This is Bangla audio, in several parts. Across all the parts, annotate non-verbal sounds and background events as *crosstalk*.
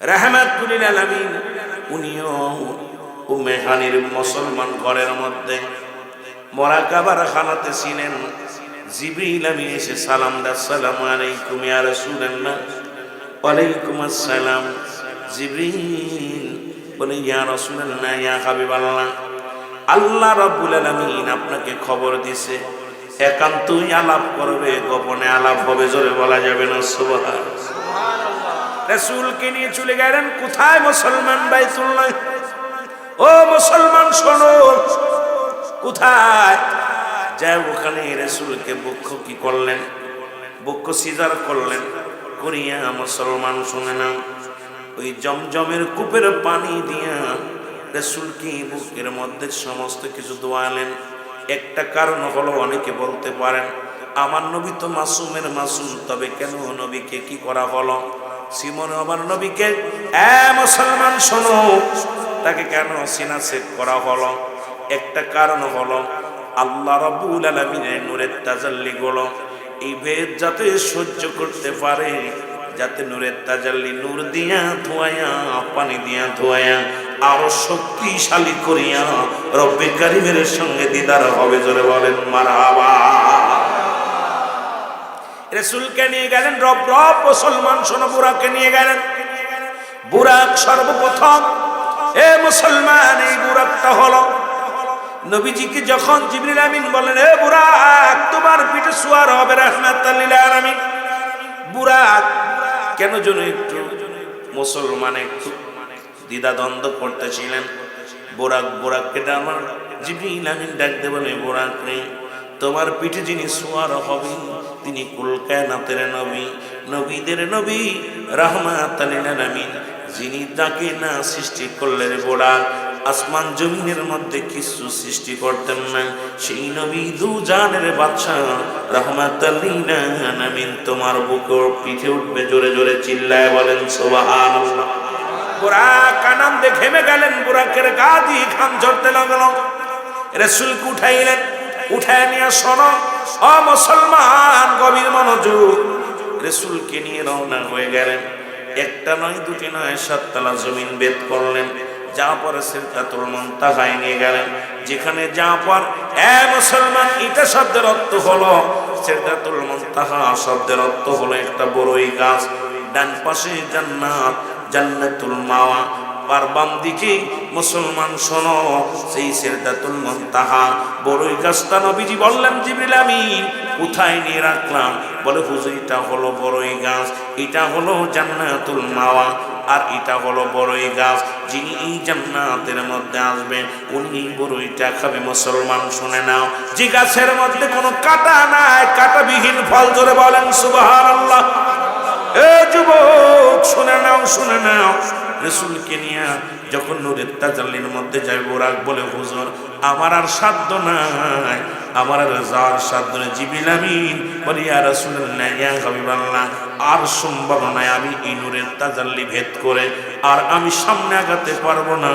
রাহমাতুল আলামিন, উনিও উম্মেহানির মুসলমান ঘরের মধ্যে মরাকাবার খানাতে ছিলেন। জিবরিল আমি এসে সালাম দা সালাম আলাইকুম ইয়া রাসূলুল্লাহ। ওয়ালাইকুম আসসালাম। জিবরিল বলে, ইয়া রাসূলুল্লাহ, ইয়া হাবিবাল্লাহ। আল্লাহ রাব্বুল আলামিন আপনাকে খবর দিছে, একান্তই আলাপ করবে, গোপনে আলাপ হবে, জোরে বলা যাবে না, সুবহান। রসুলকে নিয়ে চলে গেলেন। কোথায় মুসলমান বাইতুল্লাহ? ও মুসলমান, শোনো। কোথায়? যাই ওখানে রসুলকে বক্ষ কি করলেন? বক্ষ সিজার করলেন। করিয়া মুসলমান শুনে না। ওই জমজমের কূপের পানি দিয়া রসুলকে বুকের মধ্যে সমস্ত কিছু দোয়ালেন। একটা কারণ হলো, অনেকে বলতে পারেন, আমার নবী তো মাসুমের মাসুম, তবে কেন নবীকে কি করা হলো? সিমন আমার নবীকে, এ মুসলমান, শোনো। তাকে কেন সিনা সেট করা হলো? একটা কারণ হলো, আল্লাহ রব্বুল আলমিনের নূরের তাজাল্লি গুলো। এই ভেদ যাতে সহ্য করতে পারে, যাতে নূরের তাজাল্লি নূর দিয়া ধোয়ায়া, পানি দিয়া ধোয়ায়া, আরও শক্তিশালী করিয়া রব্বে কারিমের সঙ্গে দিদার হবে, জোরে বলেন মারাবা রসুলকে নিয়ে গেলেন, রব রব, মুসলমান শোনো, বুড়াকে নিয়ে গেলেন। বুরাক সর্বপ্রথম, এ মুসলমান, এই বুরাকটা হলো। নবীজিকে যখন জিবরিল আমিন বলেন এ বুরাক তোমার পিঠে সুয়ার হবে রাহমাতাল্লিল আলামিন। বুরাক কেন যেন একটু মুসলমান একটু দ্বিধাদ্বন্দ্ব করতেছিলেন? বোরাক বোরাককে আমার। জিবরিল আমিন ডাকতে বলে বোরাক রে, তোমার পিঠে যিনি সোয়ার হবে তিনি কুলকায়নাতের নবী, নবীদের নবী, রহমাত আমিন যিনি তাকে না সৃষ্টি করলেন বোরাক আসমান জমিনের মধ্যে কিছু সৃষ্টি করতেন না, সেই নবী দু জানের বাদশা রহমাত আমিন তোমার বুকর পিঠে উঠবে জোরে জোরে চিল্লায় বলেন সোবাহান বুরাক আনন্দে ঘেমে গেলেন বুরাকের গা দিয়ে ঘাম ঝরতে লাগল। রসুলকে উঠাইলেন উঠায় নিয়ে শোনো অ মুসলমান গভীর মনোযোগ রসুলকে নিয়ে রওনা হয়ে গেলেন। একটা নয়, দুটি নয়, সাততলা জমিন বেদ করলেন। যা পরে সিরতাতুল মুনতাহায় নিয়ে গেলেন। যেখানে যা পর এ মুসলমান, এটা শব্দের অর্থ হলো সিরতাতুল মুনতাহা শব্দের অর্থ হলো একটা বড়ই গাছ। ডান পাশে জান্নাত, জান্নাতুল মাওয়া। আর বাম দিকে, মুসলমান শোনো, সেই সেরদাতুল মন্তাহা। বড়ই গাছটা নবীজি বললেন, জিবরিল আমি কোথায় নিয়ে রাখলাম? বলে, হুজুর, এটা হলো বড়ই গাছ, এটা হলো জান্নাতুল মাওয়া, আর এটা হলো বড়ই গাছ। যিনি এই জান্নাতের মধ্যে আসবেন, উনি এই বড়ইটা খাবে, মুসলমান শুনে নাও। যে গাছের মধ্যে কোনো কাটা নাই, কাটাবিহীন ফল ধরে বলেন, সুবহানাল্লাহ। এ যুবক, শুনে নাও শুনে নাও। রসুলকে নিয়ে যখন নূরের তাজাল্লির মধ্যে যাই বোরাক বলে, হুজুর, আমার আর সাধ্য নাই। আমার আর যাওয়ার সাধ্য নেই। জিবিল আমিন বলি আর রসুল্লাহ ইয়া হাবিবাল্লাহ, আর সম্ভব নয় আমি এই নূরের তাজাল্লি ভেদ করে। আর আমি সামনে আগাতে পারব না।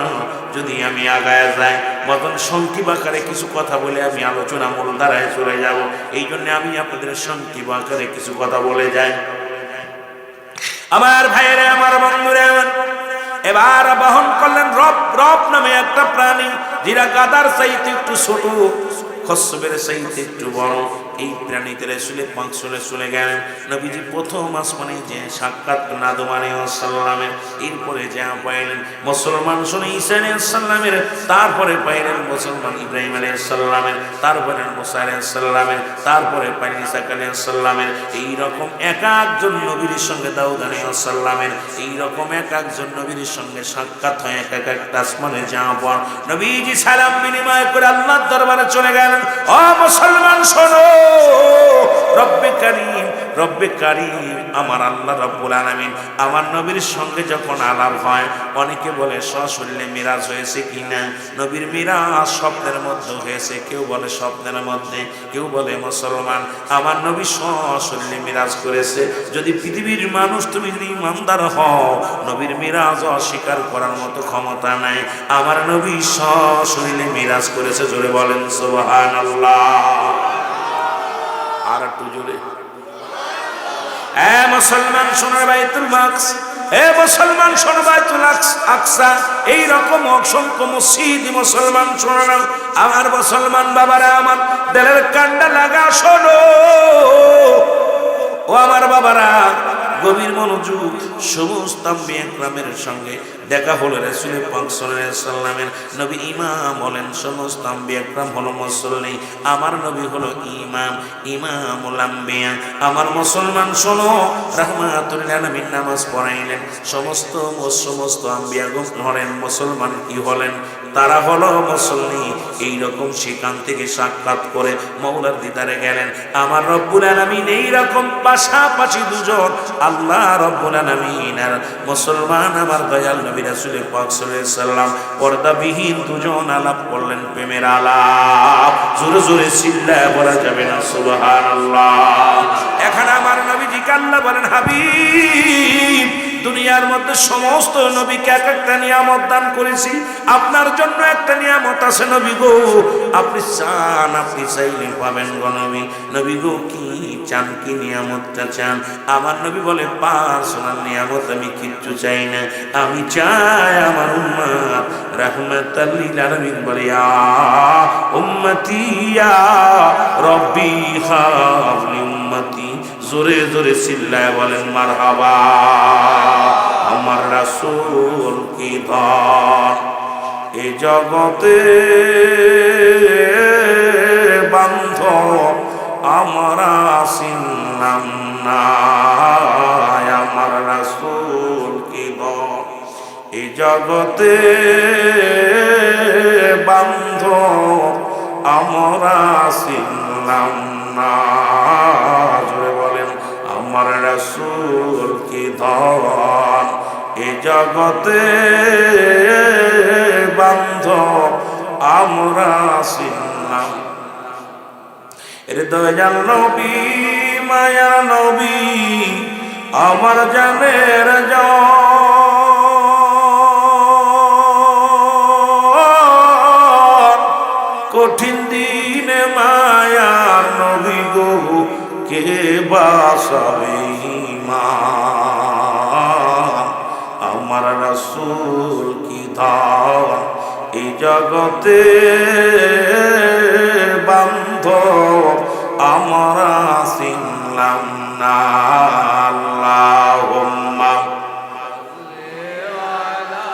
যদি আমি আগায় যাই মতন সংক্ষিপ আকারে কিছু কথা বলে আমি আলোচনা মূল দ্বারায় চলে যাব। এই জন্য আমি আপনাদের সংক্ষিপ আকারে কিছু কথা বলে যাই। আমার ভাইয়েরা, আমার বন্ধুরা আমার এবার বহন করলেন রব রব নামে একটা প্রাণী, যেটা গাদার চাইতে একটু ছোট, খসবের চাইতে একটু বড়। এই প্রাণীতে রেসুলে পাঁচশোলে চলে গেলেন নবীজি প্রথম আসমানে যে সাক্ষাৎ নাদম আলাইসাল্লামের এরপরে যা পাইলেন মুসলমান শুনে ঈসা আলাইসাল্লামের তারপরে পাইলেন মুসলমান ইব্রাহিম আলাইসাল্লামের তারপরে মুসা আলাইসাল্লামের তারপরে পাইলেন ইসাক আলাইসাল্লামের এইরকম এক একজন নবীর সঙ্গে দাউদ আলাইসাল্লামের এইরকম এক একজন নবীর সঙ্গে সাক্ষাৎ হয় এক এক একটা আসমানে যাওয়া পর। নবীজি সালাম বিনিময় করে আল্লাহর দরবারে চলে গেলেন। ও মুসলমান শোনো! রব্বে কারিম, আমার আল্লাহ রব্বুল আলামিন আমার নবীর সঙ্গে যখন আলাপ হয়, অনেকে বলে, সশরীরে মিরাজ হয়েছে কিনা? নবীর মিরাজ স্বপ্নের মধ্যে হয়েছে, কেউ বলে স্বপ্নের মধ্যে, কেউ বলে মুসলমান। আমার নবী সশরীরে মিরাজ করেছে। যদি পৃথিবীর মানুষ তুমি যদি ইমানদার হও, নবীর মিরাজ অস্বীকার করার মতো ক্ষমতা নাই। আমার নবী সশরীরে মিরাজ করেছে, জোরে বলেন সুবহানাল্লাহ। আর একটু জোরে। এ মুসলমান সোনার বাইতুল মাক্স। এ মুসলমান, শোনো আকসা এই রকম অসংখ্য মসজিদ মুসলমান শোনানো আমার মুসলমান বাবারা, আমার দেলের কান্ডা লাগা, শোনো। ও আমার বাবারা, গভীর মনোযোগ সমস্ত একরামের সঙ্গে দেখা হলো রসুল পাক সাল্লামের নবী ইমাম হলেন সমস্ত আম্বিয়াক্রাম হলো মুসল্লি। আমার নবী হলো ইমাম, ইমামুল আম্বিয়া। আমার মুসলমান শোনো রাহমাতুল্লাহ নবীর নামাজ পড়াইলেন। সমস্ত সমস্ত আম্বিয়া হলেন, মুসলমান কি হলেন? তারা হলো মুসল্লি। এইরকম সেখান থেকে সাক্ষাৎ করে মৌলার দিদারে গেলেন, আমার রব্বুল আলমিন এইরকম পাশাপাশি দুজন আল্লাহ রব্বুল আলমিন আর মুসলমান আমার দয়াল নবী রাসুল পাক সাল্লাম পর্দাবিহীন দুজন আলাপ করলেন প্রেমের আলাপ। জোরে জোরে চিল্লা বলা যাবে না আল্লাহ এখানে আমার নবীজি কাল্লা বলেন, হাবিব দুনিয়ার মধ্যে সমস্ত নবীকে এক একটা নিয়ামত দান করেছি। আপনার জন্য একটা নিয়ামত আছে নবী গো। আপনি চান, আপনি চাইলে পাবেন গো নবী। নবী গো, কি চান, কি নিয়ামতটা চান? আমার নবী বলে পার্সোনাল নিয়ামত আমি কিচ্ছু চাই না। আমি চাই আমার উম্মত রাহমাতাল্লিল আলামিন বলে উম্মতি রব্বি হাবলি উম্মতি। জোরে জোরে চিল্লায় বলেন, মারহাবা, আমার রাসূল কি ধন? এ জগতে বান্ধ আমরা চিনলাম না আমার রাসূল কি ধন? এ জগতে বান্ধ আমরা চিনলাম না আমার রাসূল কি ধন এ জগতে বান্ধ আমরা চিনলাম হৃদয়াল নবী, মায়া নবী, আমার জানের জন কঠিন দিনে মায়ার নবী গো, কে বাসাবে? রাসূল কি ধান এই জগতে বান্ধ আমরা চিনলাম না আল্লাহুম্মা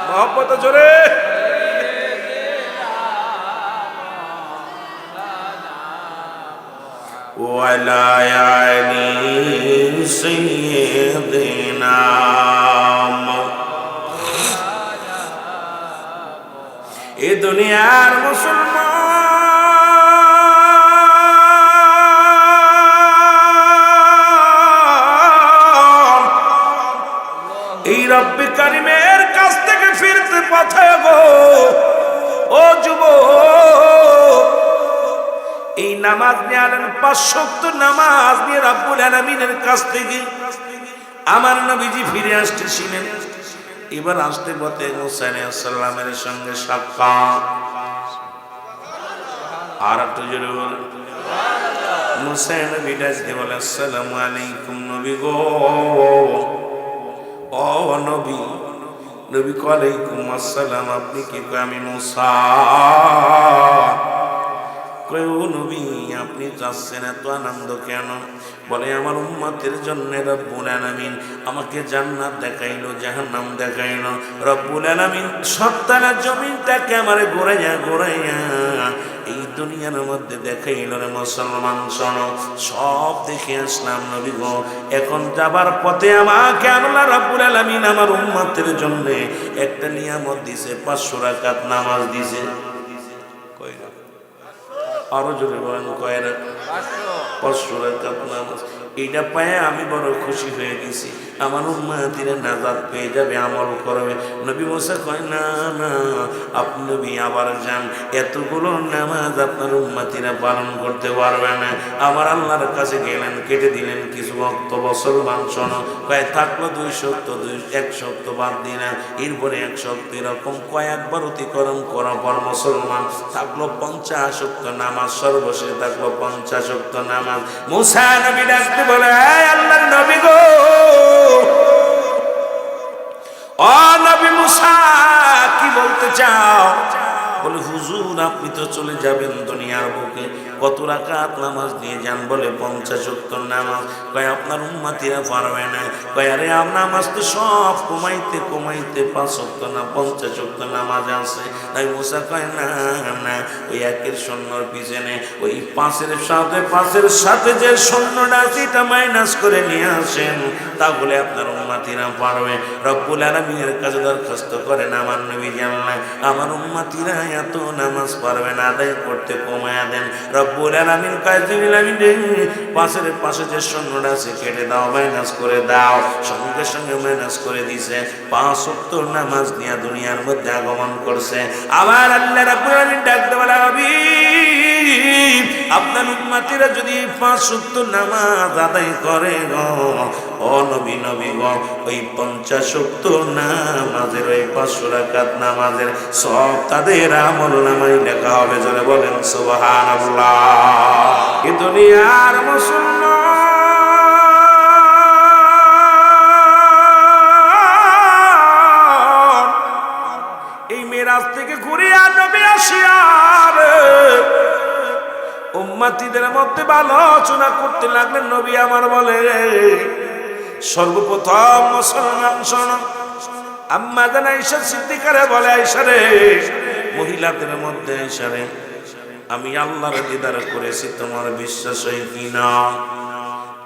মহব্বত জোরে وعلى آل سيدنا দুনিয়ার মুসলমান। এই রব্বি কারিমের কাছ থেকে ফিরতে পথে গো। ও যুব এই নামাজ নিয়ে আলেন পাঁচশক্ত নামাজ নিয়ে রব্বুল আলমিনের কাছ থেকে আমার নবীজি ফিরে আসতেছিলেন। এবার আসতে পথে মুসাইসাল্লামের সঙ্গে সাক্ষাৎ। আর একটু জোরে বল আলাইকুম নবী গো। ও নবী নবী আলাইকুম আসসালাম, আপনি কি আমি মুসা? কয় নবী, আপনি যাচ্ছেন এত আনন্দ কেন? বলে, আমার উম্মতের জন্য রব্বুল আলামিন আমাকে জান্নাত দেখাইলো, জাহান্নাম দেখাইলো। রব্বুল আলামিন সত্তারা জমিনটাকে আমার গোড়াইয়া গোড়াইয়া এই দুনিয়ার মধ্যে দেখাইল রে মুসলমান, শোন, সব দেখে আসলাম নবী গো। এখন যাবার পথে আমাকে আল্লাহ রাব্বুল আলামিন আমার উম্মতের জন্য একটা নিয়ামত দিছে, পাঁচশো রাকাত নামাজ দিছে। আরও জোরে বলেন কয় না পাঁচশো। নামাজ। এইটা পায়ে আমি বড় খুশি হয়ে গেছি। আমার উম্মাতিরা নাজাদ পেয়ে যাবে আমল করবে। নবী মোসা কয়, না না, আপনি নবী আবার যান। এতগুলো নামাজ আপনার উম্মাতিরা পালন করতে পারবে না। আমার আল্লাহর কাছে গেলেন, কেটে দিলেন কিছু ভক্ত, মুসলমান শোনো। কয়, থাকল দুই সপ্তাহ, দুই, এক সপ্ত বাদ দিলেন এরপরে এক সপ্তাহ এরকম কয়েকবার অতিক্রম করার পর মুসলমান থাকল পঞ্চাশ নামাজ, সর্বশেষ থাকল পঞ্চাশ নামাজ। মুসা নবী ডাকতে বলে "এই আল্লাহর নবী গো। অনবী মুসা কি বলতে চাও? বলে, হুজুর, আপনি তো চলে যাবেন দুনিয়ার বুকে। কত রাকাত নামাজ নিয়ে যান বলে, পঞ্চাশ উত্তর নামাজ। কয়, আপনার উম্মাতিরা পারবে না। কয়, আরে নামাজ তো সব কমাইতে কমাইতে পাঁচ উত্তর না, পঞ্চাশ উত্তর নামাজ আছে। তাই মুসা কয়, না না, ওই একের সৈন্যর পিছনে, ওই পাঁচের সাথে পাঁচের সাথে যে সৈন্যটা আছে, এটা মাইনাস করে নিয়ে আসেন। তাহলে আপনার উম্মাতিরা পারবে। রব্বুল আলমীর কাছে দরখাস্ত করেন, আমার নবী জানলাম আমার উম্মাতিরা এত নামাজ পারবেন, আদায় করতে কমায়া দেন। রব্বুল আলামিন কাছে আমি পাশের পাশে যে সৈন্যটা আছে, কেটে দাও, মাইনাস করে দাও। সঙ্গে সঙ্গে মাইনাস করে দিছে। পাঁচ সত্তর নামাজ নিয়ে দুনিয়ার মধ্যে আগমন করছে। আবার আল্লাহ রাব্বুল আলামিন ডাকতে বলা হাবিব আপনার উম্মতিরা যদি পাঁচ সত্তর নামাজ আদায় করে গো, ও নবী গো, ওই পঞ্চাশ সত্তর নামাজের, ওই পাঁচশো রাকাত নামাজের সব তাদের আমল নামাই লেখা হবে, জোরে বলেন, সুবহানাল্লাহ। এ দুনিয়ার মুসলমান, এই মেরাজ থেকে ঘুরে আর নবী আসিয়ার উম্মাতিদের মধ্যে আলোচনা করতে লাগলেন নবী আমার বলে, সর্বপ্রথম মুসলমান শোন। আম্মা জান আইসা সিদ্দিকারে বলে আইসা রে, মহিলাদের মধ্যে আইসা রে, আমি আল্লাহর দিদার করেছি, তোমার বিশ্বাস হয় কি না?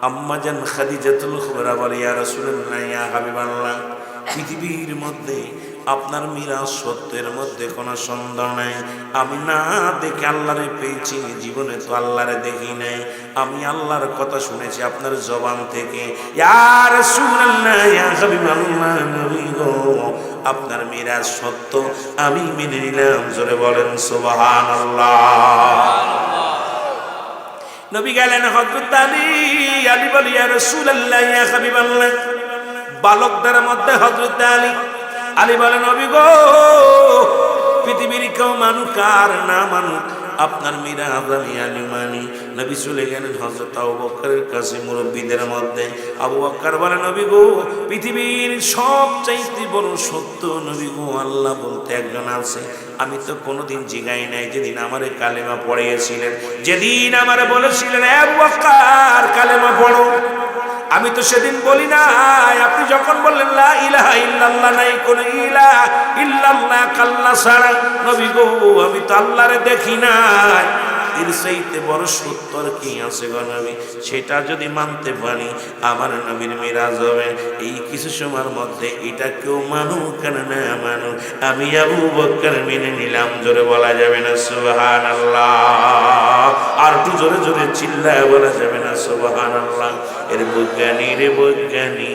আম্মা জান খাদিজাতুল খুবরা বলে, ইয়া রাসূলুল্লাহ, ইয়া হাবিবাল্লাহ, পৃথিবীর মধ্যে আপনার মিরাজ সত্যের মধ্যে কোনো সন্দেহ নাই। আমি না দেখে আল্লাহরে পেয়েছি, জীবনে তো আল্লাহরে দেখি নাই। আমি আল্লাহর কথা শুনেছি আপনার জবান থেকে। ইয়া ইয়া গো, আপনার মিরাজ সত্য, আমি মেনে নিলাম। জোরে বলেন, সুবহানাল্লাহ। নবী গেলেন হযরত আলী। আলী বলি, ইয়া রাসূলুল্লাহ, ইয়া হাবিবাল্লাহ বালকদের মধ্যে হযরত আলী আলী বলেন, নবী গো, পৃথিবীর কেউ মানুক আর না মানুক, আপনার মীরা আব্রামি আলী মানি। নবী চলে গেলেন হজরত আবু বক্করের কাছে, মুরব্বীদের মধ্যে। আবু বক্কর বলে, নবী গো, পৃথিবীর সব চাইতে বড় সত্য নবী গো, আল্লাহ বলতে একজন আছে। আমি তো কোনোদিন জিগাই নাই, যেদিন আমারে কালেমা পড়িয়েছিলেন। যেদিন আমারে বলেছিলেন আবু বক্কর কালেমা পড়ো। আমি তো সেদিন বলি নাই। আপনি যখন বললেন, লা ইল্লাল্লাহ নাই, কোন ইলা ইল্লাল্লাহ কাল্লা ছাড়া, নবী গো, আমি তো আল্লাহরে দেখি নাই। এর চাইতে বড় সত্তর কি আছে গো নবী? সেটা যদি মানতে পারি, আমার নবীর মিরাজ হবে। এই কিছু সময়ের মধ্যে এটা কেউ মানুক কেন না মানুক, আমি আবু বক্কর মেনে নিলাম, জোরে বলা যাবে না সুবহান আর একটু জোরে জোরে চিল্লায় বলা যাবে না সুবহান আল্লাহ এর বৈজ্ঞানী রে বৈজ্ঞানী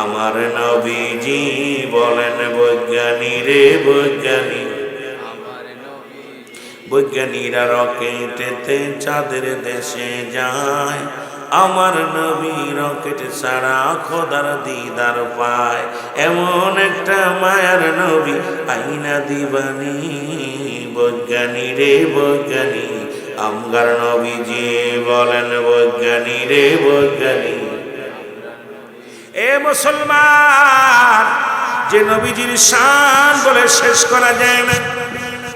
আমার নবীজি বলেন বৈজ্ঞানী রে বৈজ্ঞানী বৈজ্ঞানীরা রকেটেতে চাঁদের দেশে যায়। আমার নবী রকেট ছাড়া খোদার দিদার পায়। এমন একটা মায়ার নবী, আইনা দিবানি। বৈজ্ঞানী রে বৈজ্ঞানী, আমগার নবীজি বলেন, বৈজ্ঞানী রে বৈজ্ঞানী। এ মুসলমান, যে নবীজির শান বলে শেষ করা যায় না।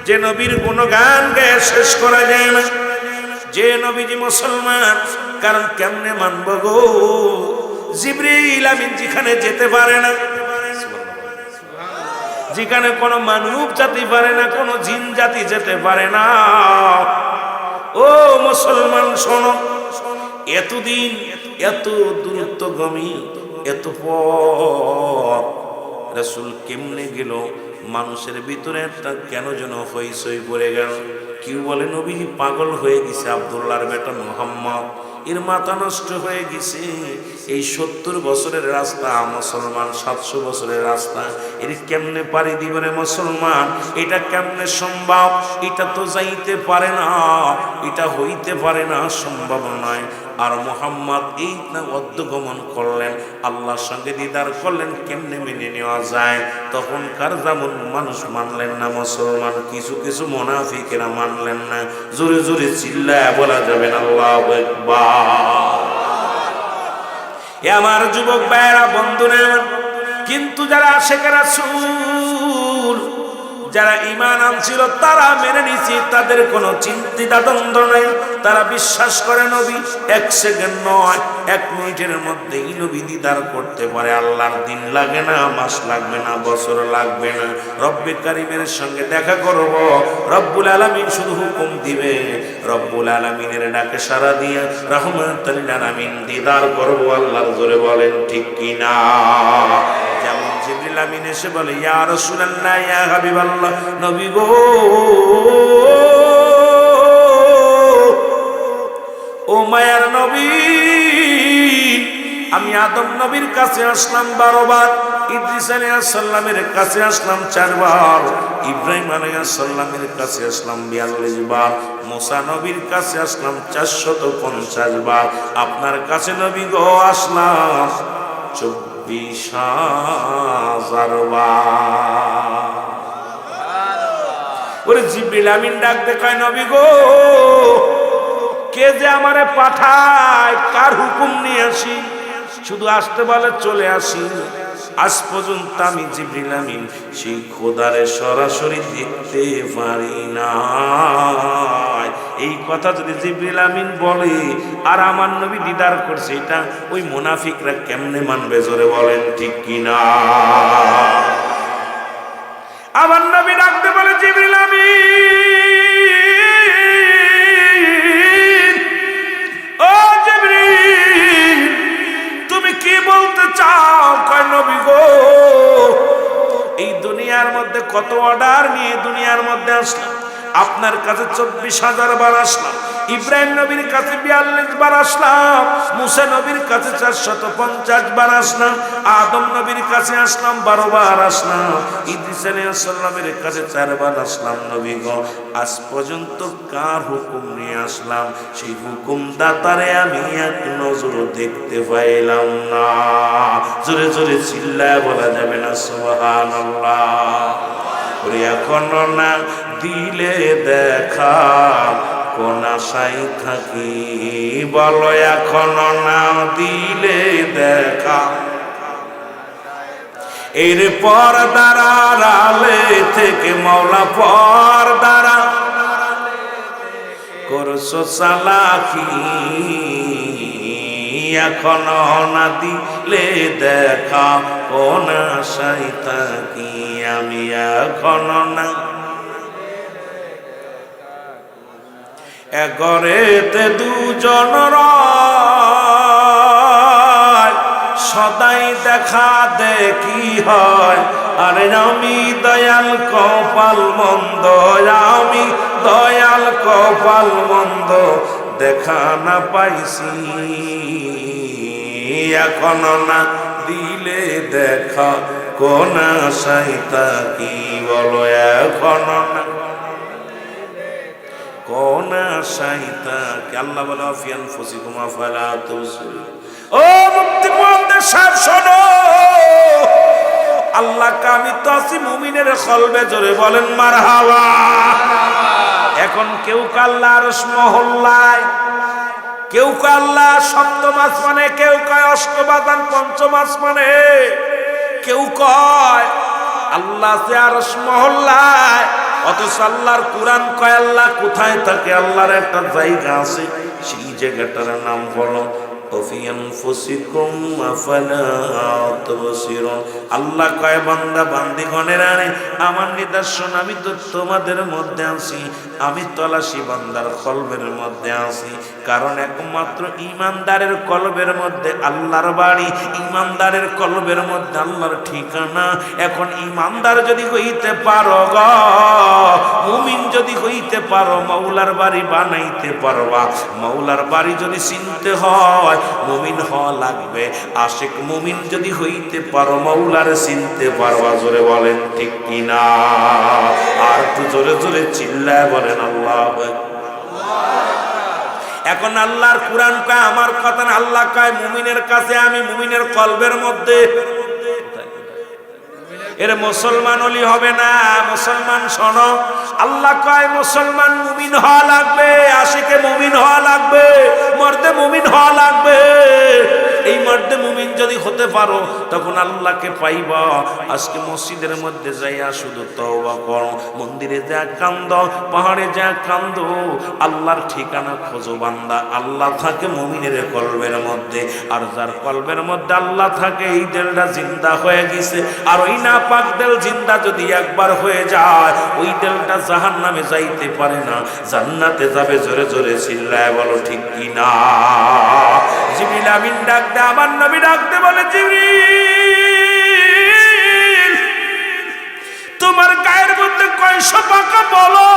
যে নবীর গুণগান গেয়ে শেষ করা যায় না। যে নবীজি মুসলমান, কারণ কেমনে মানব গো? জিবরিল আমিন যেখানে যেতে পারে না। যেখানে কোনো মানব জাতি পারে না, কোনো জিন জাতি যেতে পারে না। ও মুসলমান, শোনো, এতদিন এত দূরত্বগামী এত পথ, রসুল কেমনে গেল? মানুষের ভিতরে একটা কেন যেন হইসই পড়ে গেল। কেউ বলে, নবী, পাগল হয়ে গেছে আবদুল্লাহর বেটা মোহাম্মদ। এর মাথা নষ্ট হয়ে গেছে। এই সত্তর বছরের রাস্তা, মুসলমান সাতশো বছরের রাস্তা, এর কেমনে পারি দিবনে মুসলমান? এটা কেমনে সম্ভব? এটা তো যাইতে পারে না, এটা হইতে পারে না, সম্ভব নয়। আর মোহাম্মদ এই না অদ্যগমন করলেন, আল্লাহর সঙ্গে দিদার করলেন, কেমনে মেনে নেওয়া যায়? তখনকার যেমন মানুষ মানলেন না মুসলমান, কিছু কিছু মোনাফিকেরা মানলেন না। জোরে জোরে চিল্লায় বলা যাবে না, আল্লাহ একবার এ আমার যুবক ভাইয়েরা বন্ধু নেন কিন্তু যারা শেখেরা সুর যারা ইমান আনছিল, তারা মেনে নিছি তাদের কোনো চিন্তিতা দ্বন্দ্ব নাই। তারা বিশ্বাস করে নবী, এক সেকেন্ড নয়, এক মিনিটের মধ্যেই নবী দিদার করতে পারে। আল্লাহর দিন লাগে না, মাস লাগবে না, বছর লাগবে না। রব্বে কারিমের সঙ্গে দেখা করব। রব্বুল আলামিন শুধু হুকুম দিবে, রব্বুল আলামিনের ডাকে সারা দিয়ে রহমাতুল আলামিন দিদার করব। আল্লাহর জোরে বলেন, ঠিক কি না যেমন জিবরিল আমিন এসে বলে, ইয়া রাসূলুল্লাহ, ইয়া হাবিবাল্লাহ, নবী গো, ও মায়ার নবী, আমি আদম নবীর কাছে আসলাম বারোবার ইদ্রিস আলাইসাল্লামের কাছে আসলাম চারবার ইব্রাহিম আলাইসাল্লামের কাছে আসলাম বিয়াল্লিশ বার, মোসা নবীর কাছে আসলাম চারশত পঞ্চাশ বার, আপনার কাছে নবী গো, আসলাম চব্বিশ ওরে জিব্রিল আমিন ডাক দেখায় নবী গো। কে যে আমারে পাঠায়, কার হুকুম নিয়ে আসি? শুধু আসতে বলে চলে আসি। আজ পর্যন্ত আমি জিব্রিল আমিন, সেই খোদারে সরাসরি দেখতে পারি না এই কথা যদি জিব্রিল আমিন বলে, আর আমার নবী দিদার করছে, এটা ওই মুনাফিকরা কেমনে মানবে? জোরে বলেন, ঠিক কিনা? আমার নবী ডাকতে বলে, জিবরিল আমিন। ও জিবরিল, তুমি কি বলতে চাও? কয় নবী গো, এই দুনিয়ার মধ্যে কত অর্ডার নিয়ে দুনিয়ার মধ্যে আসলাম। আপনার কাছে চব্বিশ হাজার বার আসলাম, ইব্রাহিম নবীর কাছে বিয়াল্লিশ বার আসলাম, মুসা নবীর কাছে চারশত পঞ্চাশ বার আসলাম, আদম নবীর কাছে আসলাম, বারো বার আসলাম, ইদ্রিস আলাইসাল্লামের কাছে চারবার আসলাম, নবী গো, আজ পর্যন্ত কার হুকুম নিয়ে আসলাম? সেই হুকুম দাতারে আমি এক নজর দেখতে পাইলাম না। জোরে জোরে চিল্লায় বলা যাবে না এখনও না দিলে দেখা, কোন আশাই থাকি বলো, এখনও না দিলে দেখা। এর পর দাঁড়ালে থেকে মৌলা পর দাঁড়া করছ সালাকি এখনও না দিলে দেখা, কোন আশাই থাকি আমি, এখনও না এগরেতে দুজন সদাই দেখা দেখি হয়। আরে আমি দয়াল কপাল মন্দ, আমি দয়াল কপাল মন্দ, দেখা না পাইছি। এখনও না দিলে দেখা, কোন সাইতা কি বলো? এখনও না। কোন সাইতা কে আল্লাহ বলে ফালা ও মুক্তি মুহাম্মদ সাহেব, শোনো। আল্লাহ আমি তো আছি মুমিনের জোরে বলেন, মারহাবা। এখন কেউ কাল্লার মহল্লায়, কেউ কয় আল্লাহ সপ্তম আসমানে, কেউ কয় অষ্টবাদান পঞ্চম আসমানে, কেউ কয়, আল্লাহ সে আর মহল্লায় অথচ আল্লাহর কোরআন কয়, আল্লাহ কোথায় থাকে? আল্লাহর একটা জায়গা আছে, সেই জায়গাটার নাম বলো। আল্লাহ কয়, বান্দা বান্দি গণের আনে আমার নিদর্শন, আমি তো তোমাদের মধ্যে আছি। আমি তলাশি বান্দার কলবের মধ্যে আছি। কারণ একমাত্র ইমানদারের কলবের মধ্যে আল্লাহর বাড়ি, ইমানদারের কলবের মধ্যে আল্লাহর ঠিকানা। এখন ইমানদার যদি হইতে পারো গ, মুমিন যদি হইতে পারো মৌলার বাড়ি বানাইতে পারবা। মৌলার বাড়ি যদি চিনতে হয় মুমিন হওয়া লাগবে। আশেক মুমিন যদি হইতে পারো মৌলার চিনতে পারবা জোরে বলেন, ঠিক কিনা? আর তো জোরে জোরে চিল্লায় বলেন, আল্লাহ এখন আল্লাহর কোরআন কয়, আমার কথা আল্লাহ কয়, মুমিনের কাছে আমি মুমিনের কলবের মধ্যে এর মুসলমান অলি হবে না, মুসলমান শোনো। আল্লাহ কয়, মুসলমান মুমিন হওয়া লাগবে, আশিকে মুমিন হওয়া লাগবে, মর্দে মুমিন হওয়া লাগবে। এই মর্দে মুমিন যদি হতে পারো, তখন আল্লাহকে পাইবা। আজকে মসজিদের মধ্যে যাইয়া শুধু তওবা করো। মন্দিরে যা কান্দ পাহাড়ে যা কান্দ আল্লাহর ঠিকানা খোঁজো বান্দা। আল্লাহ থাকে মুমিনের কলবের মধ্যে। আর যার কলবের মধ্যে আল্লাহ থাকে, এই দেলটা জিন্দা হয়ে গেছে। আর ওই না পাক দেল জিন্দা যদি একবার হয়ে যায়, ওই দেলটা জাহান নামে যাইতে পারে না। জান্নাতে যাবে জোরে জোরে চিল্লায় বলো, ঠিক কি না জিবিল আমিন ডাক দে আমার নবী ডাকতে বলে জিবিল তোমার গায়ের মধ্যে কয়শো পাখা বলো।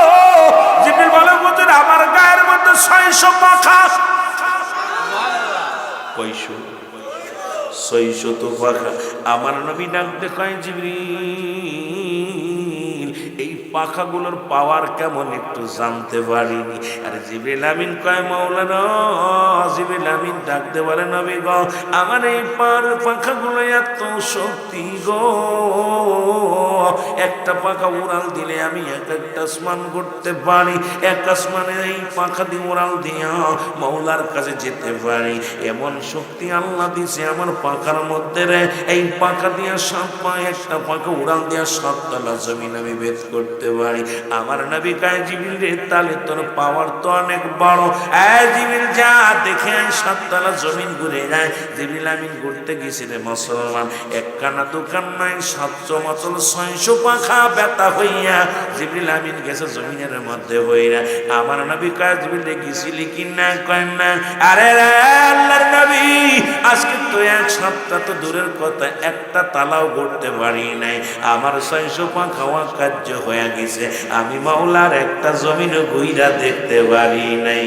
জিবিল বলে, হুজুর, আমার গায়ের মধ্যে ছয়শো পাখা। কয়শো? তো পাখা। আমার নবী ডাকতে কয়, জিবরিল এই পাখাগুলোর পাওয়ার কেমন একটু জানতে পারিনি। আর জিবরিল আমিন কয়, মাওলানা, জিবরিল আমিন ডাকতে পারে নবী গো। আমার এই পার পাখাগুলো এত শক্তি গো। একটা পাখা উড়াল দিলে আমি এক একটা আসমান করতে পারি। এক আসমানে এই পাখা দিয়ে উড়াল দিয়া মৌলার কাছে যেতে পারি। এমন শক্তি আল্লাহ দিছে আমার পাখার মধ্যে রে। এই পাখা দিয়া সাত পা, একটা পাখা উড়াল দিয়া সাততলা জমিন আমি ভেদ করতে পারি। আমার নবী কায় জিবিল রে তাহলে তোর পাওয়ার তো অনেক বড়। এ জিবিল যা দেখে সাততলা জমিন ঘুরে যায় জিবিল আমিন ঘুরতে গেছি রে মুসলমান একখানা দোকান নাই সাতশো মতল ছয়শো পাখা ব্যথা হইয়া জিবিল আমিন গেছে জমিনের মধ্যে হইয়া। আমার নবী কাজ জিবিল গেছিলি কি না? কয়, না। আরে আল্লাহর নবী, আজকে তো এক সপ্তাহ তো দূরের কথা, একটা তালাও করতে পারি নাই। আমার ছয়শো পাখাওয়া কার্য হয়ে গেছে আমি মাওলার একটা জমিন ঘুইরা দেখতে পারি নাই।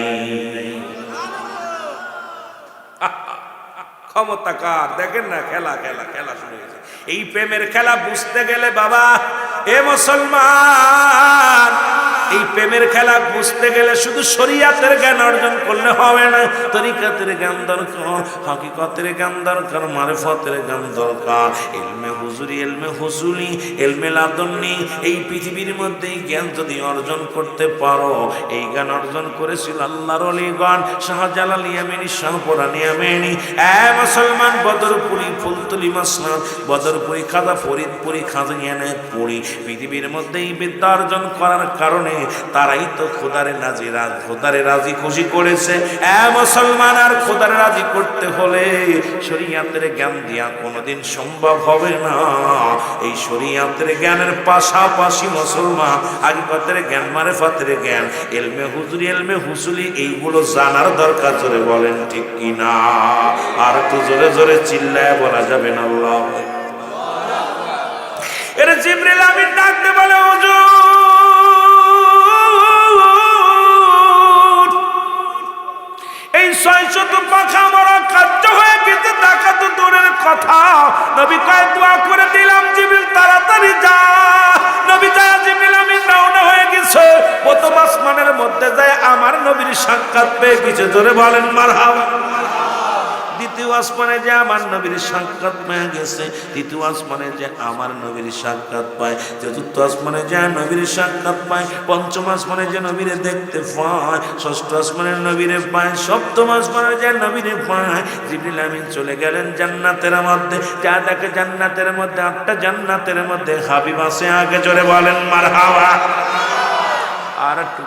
*laughs* ক্ষমতা কার? দেখেন না, খেলা খেলা খেলা শুরু হয়েছে। এই প্রেমের খেলা বুঝতে গেলে বাবা, এ মুসলমান এই প্রেমের খেলা বুঝতে গেলে শুধু শরিয়াতের জ্ঞান অর্জন করলে হবে না, তরিকাতের জ্ঞান দরকার, হাকিকতের জ্ঞান দরকার, মারফতের জ্ঞান দরকার। এলমে হুজুরি এলমে হুজুরি এলমে লাদন্নি, এই পৃথিবীর মধ্যে এই জ্ঞান যদি অর্জন করতে পারো, এই জ্ঞান অর্জন করেছিল আল্লাহর অলিগণ, শাহজালাল ইয়ামিনী, শাহপুরান ইয়ামিনী। এ মুসলমান, বদরপুরি, ফুলতুলি মাসনাদ, বদরপুরি খাদা ফরিদপুরি খাজা পুরি পৃথিবীর মধ্যে এই বিদ্যা অর্জন করার কারণে তারাই তো খোদারে নাজি খোদারে রাজি খুশি করেছে। এ মুসলমান, আর খোদারে রাজি করতে হলে শরিয়াতের জ্ঞান দিয়া কোনোদিন সম্ভব হবে না। এই শরিয়াতের জ্ঞানের পাশাপাশি মুসলমান আগিকতের জ্ঞান মানে ফাতের জ্ঞান, এলমে হুজুরি, এলমে হুসুলি, এইগুলো জানার দরকার, জোরে বলেন ঠিক কি না আর তো জোরে জোরে চিল্লায় বলা যাবে না, আল্লাহ। ছয়শত পাখা মারা কার্য হয়ে গেছে দেখা তো দূরের কথা। নবী কয়, দোয়া করে দিলাম জিবিল, তাড়াতাড়ি যা। নবী যা জিবিল, আমি রওনা হয়ে গেছে। প্রথম আসমানের মধ্যে যায়, আমার নবীর সাক্ষাৎ পেয়ে গেছে। জোরে বলেন, মারহাবা। দ্বিতীয় আসমানে যে আমার নবীর সাক্ষাৎ পেয়ে গেছে, তৃতীয় আসমানে যে আমার নবীর সাক্ষাৎ পায়, চতুর্থ আসমানে যে নবীর সাক্ষাৎ পায়, পঞ্চম আসমানে যে নবীরে দেখতে পায়, ষষ্ঠ আসমানে নবীরে পায়, সপ্তম আসমানে যে নবীরে পায় জিবরিল আমিন চলে গেলেন জান্নাতের মধ্যে যা দেখে জান্নাতের মধ্যে, আটটা জান্নাতের মধ্যে হাবিব আছে আগে জোরে বলেন মার হাওয়া আর একটু।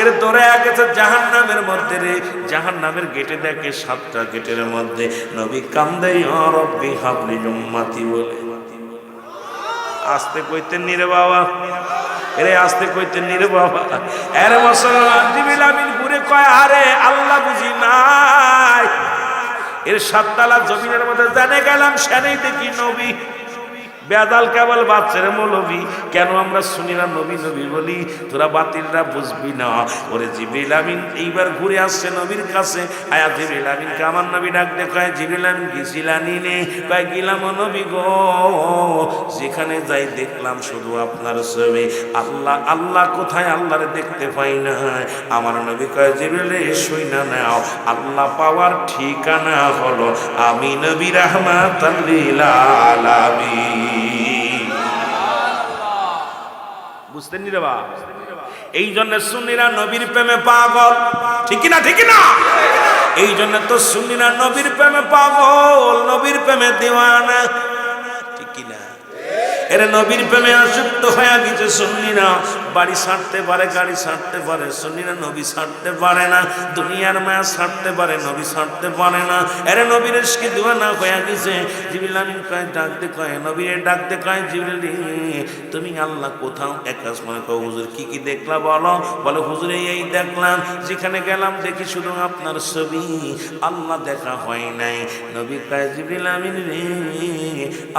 এর দৌড়ে গেছে জাহান নামের মধ্যে রে। জাহান নামের গেটে দেখে সাতটা গেটের মধ্যে, নবী কান্দে রব্বি হাবলি জম্মাতি বলে। আসতে কইতে নিরে বাবা। এরে আসতে কইতে নিরে বাবা। এর মুসলমান জিবিল ঘুরে কয়, আরে আল্লাহ বুঝি নাই। এর সাততলা জমিনের মধ্যে জানে গেলাম সেনেই দেখি নবী বেদাল কেবল বাচ্চারে মৌলবি। কেন আমরা শুনি না নবী নবী বলি? তোরা বাতিলরা বুঝবি না। ওরে জিবরিল আমিন, এইবার ঘুরে আসছে নবীর কাছে। আয়া জিবরিল আমিনকে আমার নবী ডাক দেখায় জিবরিল আমিন গেছিলানি নে কয়, গেলাম নবী গো। যেখানে যাই দেখলাম শুধু আপনার ছবি। আল্লাহ আল্লাহ কোথায় আল্লাহরে দেখতে পাই না। আমার নবী কয়, জিবরিল শুই না নাও। আল্লাহ পাওয়ার ঠিকানা হলো আমি নবী রহমাতাল্লিল আলামিন। বুঝতেন নি রে বা এই জন্য সুন্নিরা নবীর প্রেমে পাগল। ঠিক না ঠিক না এই জন্য তো সুন্নিরা নবীর প্রেমে পাগল, নবীর প্রেমে দিওয়ানা। ঠিক না এরা নবীর প্রেমে আসক্ত হয়ে গেছে সুন্নিরা বাড়ি ছাড়তে পারে, গাড়ি ছাড়তে পারে সুন্নিরা নবী ছাড়তে পারে না। দুনিয়ার মায়া ছাড়তে পারে, নবী ছাড়তে পারে না। এরা নবীর এসকে দিওয়ানা হয়ে গেছে। জিবিল আমিন কয়, ডাকতে কয় নবীরে ডাকতে কয় জিবিল তুমি আল্লাহ কোথাও একাজ মনে কয় হুজুর কি কি দেখলা বলো? বলো, হুজুরে, এই দেখলাম। যেখানে গেলাম, দেখি শুধু আপনার ছবি। আল্লাহ দেখা হয় নাই। নবী কয় জিবিল আমিন রে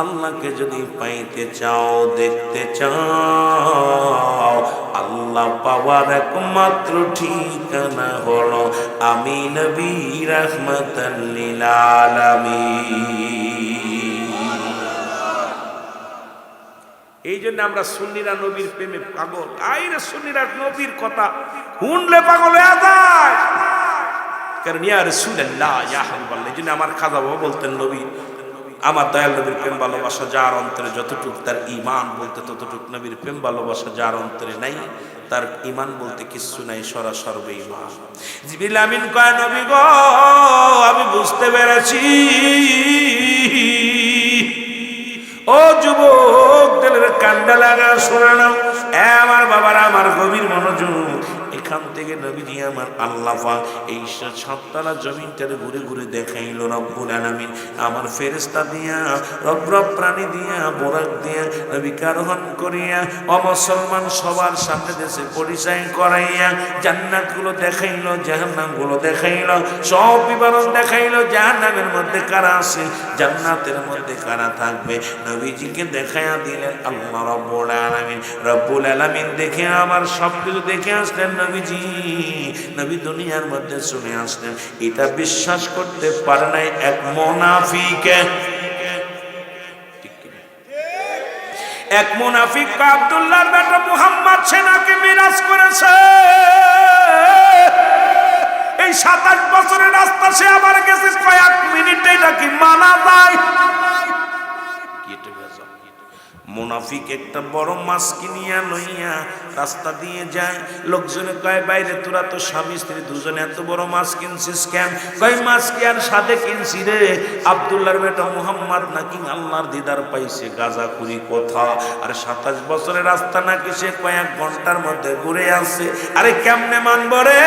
আল্লাহকে যদি পাইতে চাও, দেখতে চাও, আল্লাহ পাওয়ার একমাত্র ঠিকানা হলো আমি নবী রহমতাল্লিল এই জন্য আমরা সুন্নিরা নবীর প্রেমে পাগল। আইরে সুন্নিরা, নবীর কথা শুনলে পাগল হয়ে যায়। কারণ ইয়া রাসূলুল্লাহ, ইয়া এই জন্য আমার খাজা বাবা বলতেন, নবী আমার দয়াল নবীর প্রেম ভালোবাসা যার অন্তরে যতটুক তার ইমান বলতে ততটুক নবীর প্রেম ভালোবাসা যার অন্তরে নাই, তার ইমান বলতে কিচ্ছু নাই, সরাসর বেঈমান। জিবিল আমিন কয়, নবী গো, আমি বুঝতে পেরেছি। ও যুবক দিলের কান্ডা লাগা শোনানো আমার বাবারা, আমার গভীর মনোযোগ। এখান থেকে নবীজি আমার আল্লাহ পাক এই সাততলা জমিনটারে ঘুরে ঘুরে দেখাইল, রব্বুল আলামিন। আমার ফেরেস্তা দিয়া রব রব প্রাণী দিয়া, বোরাক দিয়া, নবী কারহন করিয়া, অমুসলমান সবার সামনে দেশে পরিচয় করাইয়া জান্নাতগুলো দেখাইল জাহান্নামগুলো দেখাইল, সব বিবরণ দেখাইল, জাহান্নামের মধ্যে কারা আছে? জান্নাতের মধ্যে কারা থাকবে? নবীজিকে দেখাইয়া দিলেন আল্লাহ রব্বুল আলামিন। রব্বুল আলামিন দেখে আমার সব কিছু দেখে আসলেন নবীজি নবী দুনিয়ার মধ্যে শুনে আসলেন, এটা বিশ্বাস করতে পারে নাই এক মোনাফিকে। এক মুনাফিক আব্দুল্লাহর বেটা মুহাম্মদ সেনাকে মিরাজ করেছে। এই সাত আট বছরের রাস্তা সে আবার গেছে কয়েক মিনিটে, এটা কি মানা যায়? মুনাফিক একটা বড় মাছ কিনিয়া লইয়া রাস্তা দিয়ে যায়। লোকজনে কয়, বাইরে তোরা তো স্বামী স্ত্রী দুজনে এত বড় মাছ কিনছিস কেন? কয়, মাছ কি আর সাথে কিনছি রে? আবদুল্লাহর বেটা মুহাম্মদ নাকি আল্লাহর দিদার পাইছে গাজা কুড়ি কথা। আর সাতাশ বছরের রাস্তা নাকি সে কয়েক ঘণ্টার মধ্যে ঘুরে আসছে। আরে কেমনে মানব রে?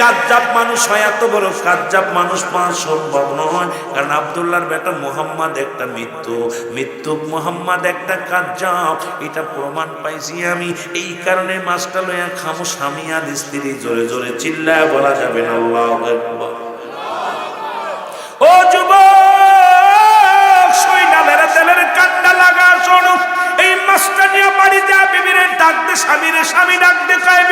কাজ্জাব মানুষ হয়, এত বড় কাজ্জাব মানুষ পাওয়া সম্ভব নয়। কারণ আবদুল্লাহর বেটা মুহাম্মদ একটা মৃত্যু মৃত্যু মুহাম্মদ একটা কাজ্জাব। এটা প্রমাণ পাইছি আমি। এই কারণে মাছটা লইয়া খামো স্বামী আর স্ত্রী জোরে জোরে চিল্লায় বলা যাবে না, আল্লাহু ও যুবক সইনালের তেলের কান্ডা লাগা, শোনো। এই মাছটা নিয়ে বাড়ি যা, বিবিরে স্বামীরে, স্বামী ডাকতে কয়